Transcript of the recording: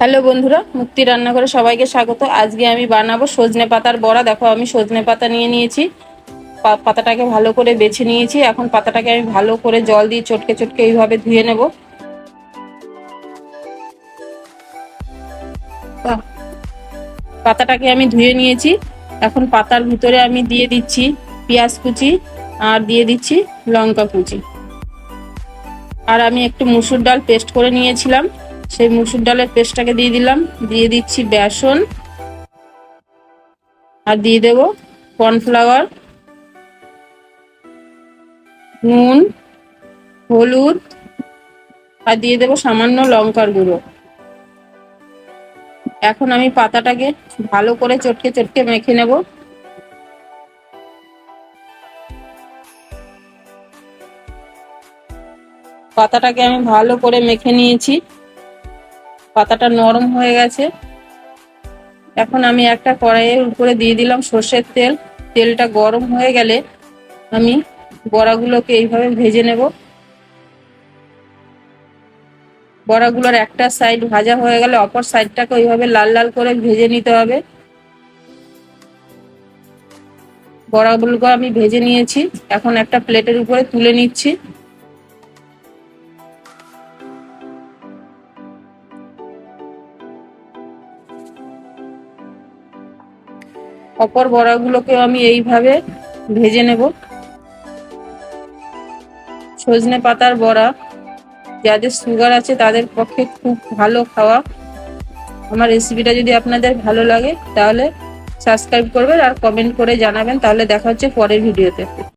Hello বন্ধুরা, মুক্তি রান্নাঘরে সবাইকে স্বাগত। আজকে আমি বানাবো সজনে পাতার বড়া। দেখো, আমি সজনে পাতা নিয়ে নিয়েছি। পাতাটাকে ভালো করে বেছে নিয়েছি। এখন পাতাটাকে আমি ভালো করে জল দিয়ে চটকে চটকে এইভাবে ধুয়ে নেব। পাতাটাকে আমি ধুয়ে নিয়েছি। এখন পাতার ভিতরে আমি দিয়ে দিচ্ছি পেঁয়াজ কুচি আর দিয়ে দিচ্ছি লঙ্কা কুচি। আর আমি একটু মুসুর ডাল পেস্ট করে নিয়েছিলাম। সেই মুসুর ডালের পেস্টটাকে দিয়ে দিলাম। দিয়ে দিচ্ছি বেসন। আর দিয়ে দেব কর্নফ্লাওয়ার, নুন, হলুদ, আর দিয়ে দেব সামান্য লঙ্কার গুঁড়ো। এখন আমি পাতাটাকে ভালো করে চটকে চটকে মেখে নেব। পাতাটাকে আমি ভালো করে মেখে নিয়েছি। পাতাটা নরম হয়ে গেছে। এখন আমি একটা কড়াইয়ের উপরে দিয়ে দিলাম সর্ষের তেল। তেলটা গরম হয়ে গেলে আমি বড়াগুলোকে এইভাবে ভেজে নেব। বড়াগুলোর একটা সাইড ভাজা হয়ে গেলে অপর সাইডটাকে ওইভাবে লাল লাল করে ভেজে নিতে হবে। বড়াগুলোকে আমি ভেজে নিয়েছি। এখন একটা প্লেটের উপরে তুলে নিচ্ছি। অপর বড়াগুলোকেও আমি এইভাবে ভেজে নেব। সজনে পাতার বড়া, যাদের সুগার আছে তাদের পক্ষে খুব ভালো খাওয়া। আমার রেসিপিটা যদি আপনাদের ভালো লাগে, তাহলে সাবস্ক্রাইব করবেন আর কমেন্ট করে জানাবেন। তাহলে দেখা হচ্ছে পরের ভিডিওতে